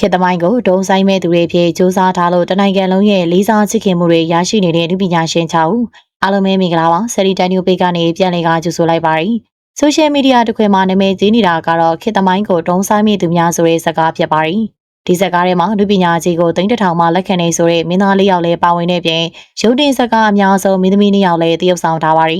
ခေတ်သမိုင်းကိုဒုံဆိုင်မဲ့သူတွေဖြစ်စူးစမ်းထားလို့တနိုင်ငံလုံးရဲ့လေးစားချစ်ခင်မှုတွေရရှိနေတဲ့လူပညာရှင်6ဦးအားလုံးပဲမင်္ဂလာပါဆယ်ရီတန်နီယိုပေကနေပြန်လည်ကကြိုဆိုလိုက်ပါရစေဆိုရှယ်မီဒီယာတစ်ခွင်မှာနာမည်ကြီးနေတာကတော့ခေတ်သမိုင်းကိုဒုံဆိုင်မဲ့သူများဆိုတဲ့စကားဖြစ်ပါရီဒီစကားထဲမှာလူပညာကြီးကိုတိန့်တထောင်မှလက်ခံနေဆိုတဲ့မင်းသားလေးယောက်လည်းပါဝင်တဲ့ပြင်ရုပ်တင်စကားအများဆုံးမင်းသမီးနှစ်ယောက်လည်းတရုပ်ဆောင်ထားပါရီ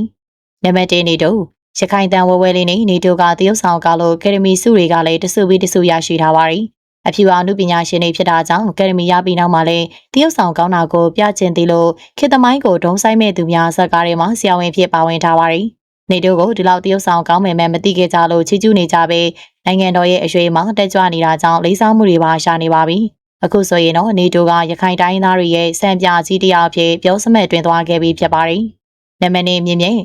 နံပါတ်1နေတော့ရခိုင်တန်ဝဲဝဲလေးနဲ့နေတိုကတရုပ်ဆောင်ကလို့ကယ်ဒမီစုတွေကလည်းတစုပြီးတစုရရှိထားပါရီ အဖြူအောင်လူပညာရှင်တွေဖြစ်တာကြောင့်ကယ်ဒမီရပြီးနောက်မှာလည်းတရုပ်ဆောင်ကောင်းတာကိုပြကျင်သေးလို့ခေတ်သမိုင်းကိုဒုံဆိုင်မဲ့သူများဇက်ကားတွေမှာဆရာဝန်ဖြစ်ပါဝင်ထားပါရီနေတိုကိုဒီလောက်တရုပ်ဆောင်ကောင်းမယ်မဲ့မသိခဲ့ကြလို့ချီးကျူးနေကြပေနိုင်ငံတော်ရဲ့အရွေမှာတက်ကြွနေတာကြောင့်လေးစားမှုတွေပါရှာနေပါပြီအခုဆိုရင်တော့နေတိုကရခိုင်တိုင်းသားတွေရဲ့စံပြကြီးတရားအဖြစ်ပြောစမဲ့တွင်သွားခဲ့ပြီးဖြစ်ပါရီနမနေမြင့်မြင့်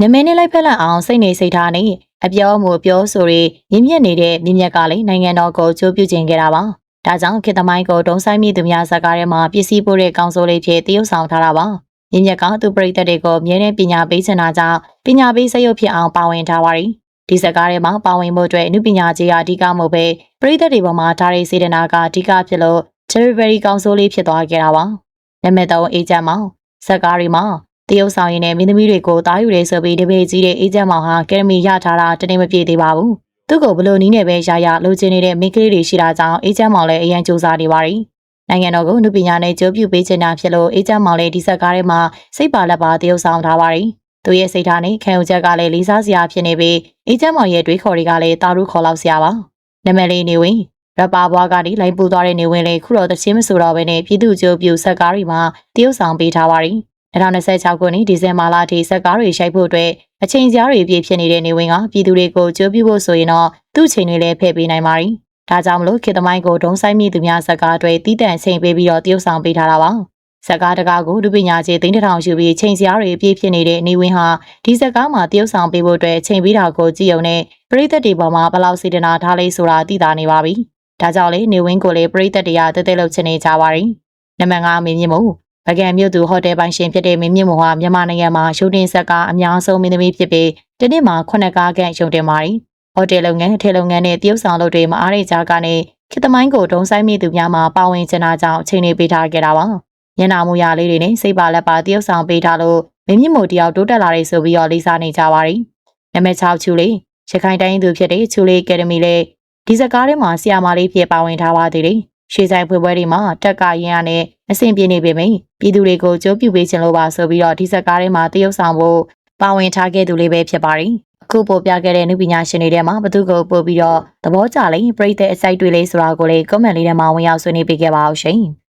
နမနေလိုက်ဖက်လက်အောင်စိတ်နေစိတ်ထားနေ အပြောမှုပြောဆိုတွေမြင့်မြတ်နေတဲ့မြင့်မြတ်ကလည်းနိုင်ငံတော်ကိုကြိုးပြုခြင်းခဲ့တာပါ။ဒါကြောင့်ခေတ္တမိုင်းကိုတုံးဆိုင်မိသူများဇာတ်ကားထဲမှာပစ္စည်းပို့တဲ့ကောင်စိုးလေးဖြစ်တရုပ်ဆောင်ထားတာပါ။မြင့်မြတ်ကသူပရိသတ်တွေကိုမြဲတဲ့ပညာပေးချင်တာကြောင့်ပညာပေးစရုပ်ဖြစ်အောင်ပါဝင်ထားပါရီ။ဒီဇာတ်ကားထဲမှာပါဝင်ဖို့အတွက်အမှုပညာကြီးကအဓိကမဟုတ်ပဲပရိသတ်တွေပေါ်မှာဒါရီစေတနာကအဓိကဖြစ်လို့ Cherry Berry ကောင်စိုးလေးဖြစ်သွားခဲ့တာပါ။နံပါတ်3အေဂျင့်မောင်ဇာတ်ကားတွေမှာ တရုတ်ဆောင်ရင်နဲ့မင်းသမီးတွေကိုတားယူတယ်ဆိုပြီးတပည့်ကြီးတဲ့အေဂျင့်မောင်ဟာကယ်ဒမီရထားတာတနေ့မပြည့်သေးပါဘူး။သူ့ကိုဘလို့နီးနဲ့ပဲရရလိုချင်နေတဲ့မိန်းကလေးတွေရှိတာကြောင့်အေဂျင့်မောင်လည်းအရန်စူးစမ်းနေပါရီ။နိုင်ငံတော်ကိုနုပညာနဲ့ကြိုးပြုပေးချင်တာဖြစ်လို့အေဂျင့်မောင်လည်းဒီဆက်ကားထဲမှာစိတ်ပါလက်ပါတရုတ်ဆောင်ထားပါရီ။သူရဲ့စိတ်ထားနဲ့ခံယူချက်ကလည်းလေးစားစရာဖြစ်နေပြီးအေဂျင့်မောင်ရဲ့တွေးခေါ်တွေကလည်းတာရုခေါ်လောက်စရာပါ။နမလေးနေဝင်ရပါဘွားကဒီလိုက်ပူသွားတဲ့နေဝင်လေခုတော့တချင်းမဆိုတော့ဘဲနဲ့ပြည်သူ့ကြိုးပြူဆက်ကားတွေမှာတရုတ်ဆောင်ပေးထားပါရီ။ 2026ခုနှစ်ဒီဇင်ဘာလအထိစက်ကားတွေရှိုက်ဖို့အတွက်အချိန်ကြားတွေပြည့်ဖြစ်နေတဲ့နေဝင်ကပြည်သူတွေကိုကြိုးပြဖို့ဆိုရင်တော့သူ့ချိန်တွေလည်းဖဲ့ပေးနိုင်ပါ ರಿ ။ဒါကြောင့်မလို့ခေတ္တမိုင်းကိုဒုံဆိုင်မိသူများစက်ကားတွေတီးတန့်ချိန်ပေးပြီးတော့တရုပ်ဆောင်ပေးထားတာပါ။စက်ကားတကားကိုဒုပညာကြီးသိန်းတထောင်ယူပြီးချိန်စရာတွေပြည့်ဖြစ်နေတဲ့နေဝင်ဟာဒီစက်ကားမှာတရုပ်ဆောင်ပေးဖို့အတွက်ချိန်ပေးတာကိုကြည့်ုံနဲ့ပရိသတ်တွေပေါ်မှာဘလောက်စေတနာထားလေးဆိုတာသိတာနေပါပြီ။ဒါကြောင့်လေနေဝင်ကိုလေပရိသတ်တွေကတဲတဲလှုပ်ချင်နေကြပါ ರಿ ။နံပါတ်5မင်းမြင့်မို့ ဗကံမြို့သူဟိုတယ်ပိုင်ရှင်ဖြစ်တဲ့မင်းမြင့်မောဟာမြန်မာနိုင်ငံမှာရှုတင်ဆက်ကအများဆုံးမင်းသမီးဖြစ်ပြီးတနေ့မှာခုနှစ်ကားခန့်ရှုတင်ပါရီဟိုတယ်လုပ်ငန်းထေလုပ်ငန်းနဲ့တရုတ်ဆောင်လုပ်တွေမအားတဲ့ကြားကနေခေတ္တမိုင်းကိုဒုံဆိုင်မိသူများမှာပါဝင်ချင်တာကြောင့်အချိန်နေပေးထားခဲ့တာပါညနာမှုရလေးတွေနဲ့စိတ်ပါလက်ပါတရုတ်ဆောင်ပေးထားလို့မင်းမြင့်မိုတယောက်တိုးတက်လာတယ်ဆိုပြီးတော့လေးစားနေကြပါရီနံပါတ်6ချူလေးရခိုင်တိုင်းသူဖြစ်တဲ့ချူလေးအကယ်ဒမီလေးဒီစကားထဲမှာဆီယာမာလေးဖြစ်ပါဝင်ထားပါသေးတယ် ရွှေဆိုင်ဖွေပွဲတွေမှာတက်ကရင်ရနဲ့အဆင်ပြေနေပေမယ့်ပြည်သူတွေကိုကြိုးပြုပေးခြင်းလို့ပါဆိုပြီးတော့ဒီဆက်ကားထဲမှာတရုပ်ဆောင်ဖို့ပါဝင်ထားခဲ့သူလေးပဲဖြစ်ပါရီအခုပို့ပြခဲ့တဲ့နုပညာရှင်တွေထဲမှာဘသူကိုပို့ပြီးတော့သဘောကျလိမ့်ပြိသက်အစိုက်တွေလေးဆိုတာကိုလေ comment လေးထဲမှာဝင်ရောက်ဆွေးနွေးပေးခဲ့ပါအောင်ရှင်